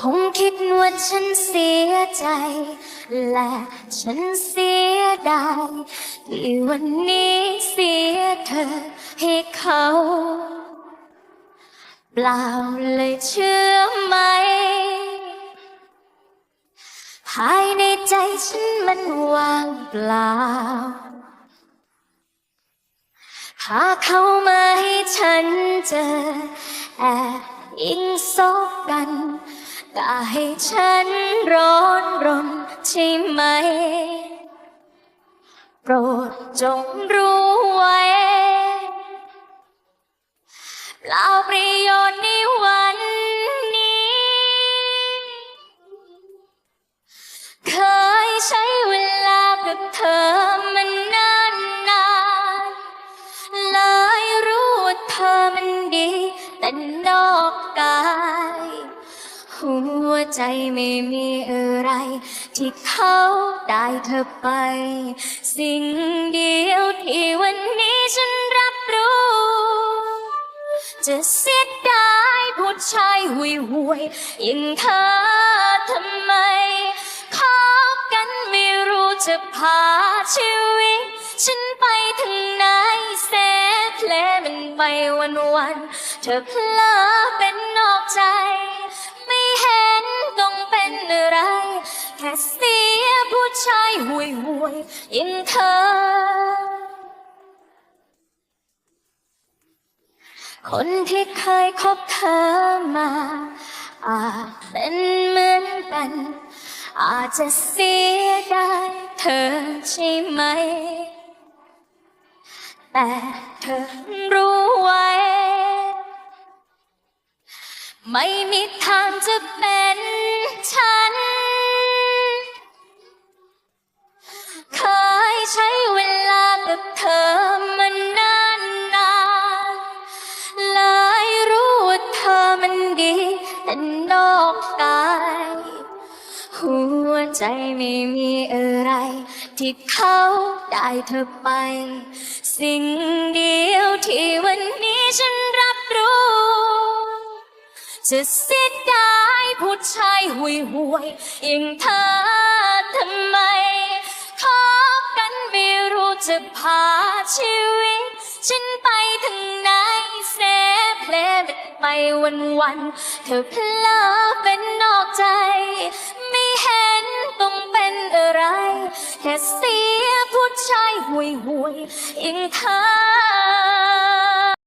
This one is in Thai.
คงคิดว่าฉันเสียใจ และฉันเสียดายที่วันนี้เสียเธอให้เขา เปล่าเลยเชื่อไหม ภายในใจฉันมันว่างเปล่า หาเขามาให้ฉันเจอแอบอิงซกัน ก็ให้ฉันร้อนรนใช่ไหม โปรดจงรู้ไว้เปล่าประโยชน์ในวันนี้ เคยใช้เวลากับเธอมันนานนานๆเลยรู้ว่าเธอมันดี แต่นอกกาย หัวใจไม่มีอะไร ที่เขาได้เธอไป สิ่งเดียวที่วันนี้ฉันรับรู้ จะเสียดายผู้ชายห่วยห่วยอย่างเธอทำไมคบกันไม่รู้จะพาชีวิต ฉันไปถึงไหนแสเพลมันไปวันวัน เธอเพลอเป็นนอกใจ เห็นต้องเป็นอะไรแค่เสียผู้ชายห่วยห่วยๆอย่งเธอ คนที่เคยคบเธอมาอาจเป็นเหมือนกัน อาจจะเสียดายเธอใช่ไหม แต่เธอรู้ ไม่มีทางจะเป็นฉัน เคยใช้เวลากับเธอมานานนานๆเลยรู้ว่าเธอมันดีแต่นอกกายหัวใจไม่มีอะไร ที่เขาได้เธอไป สิ่งเดียวที่วันนี้ฉันรับรู้ จะเสียดายผู้ชายห่วยห่วยอย่างเธอทำไมคบกันไม่รู้จะพาชีวิต ฉันไปถึงไหนเสเพลเปไปวันวันเธอเพลอเป็นนอกใจ ไม่เห็นต้องเป็นอะไร แค่เสียผู้ชายห่วยห่วยอย่างเธอ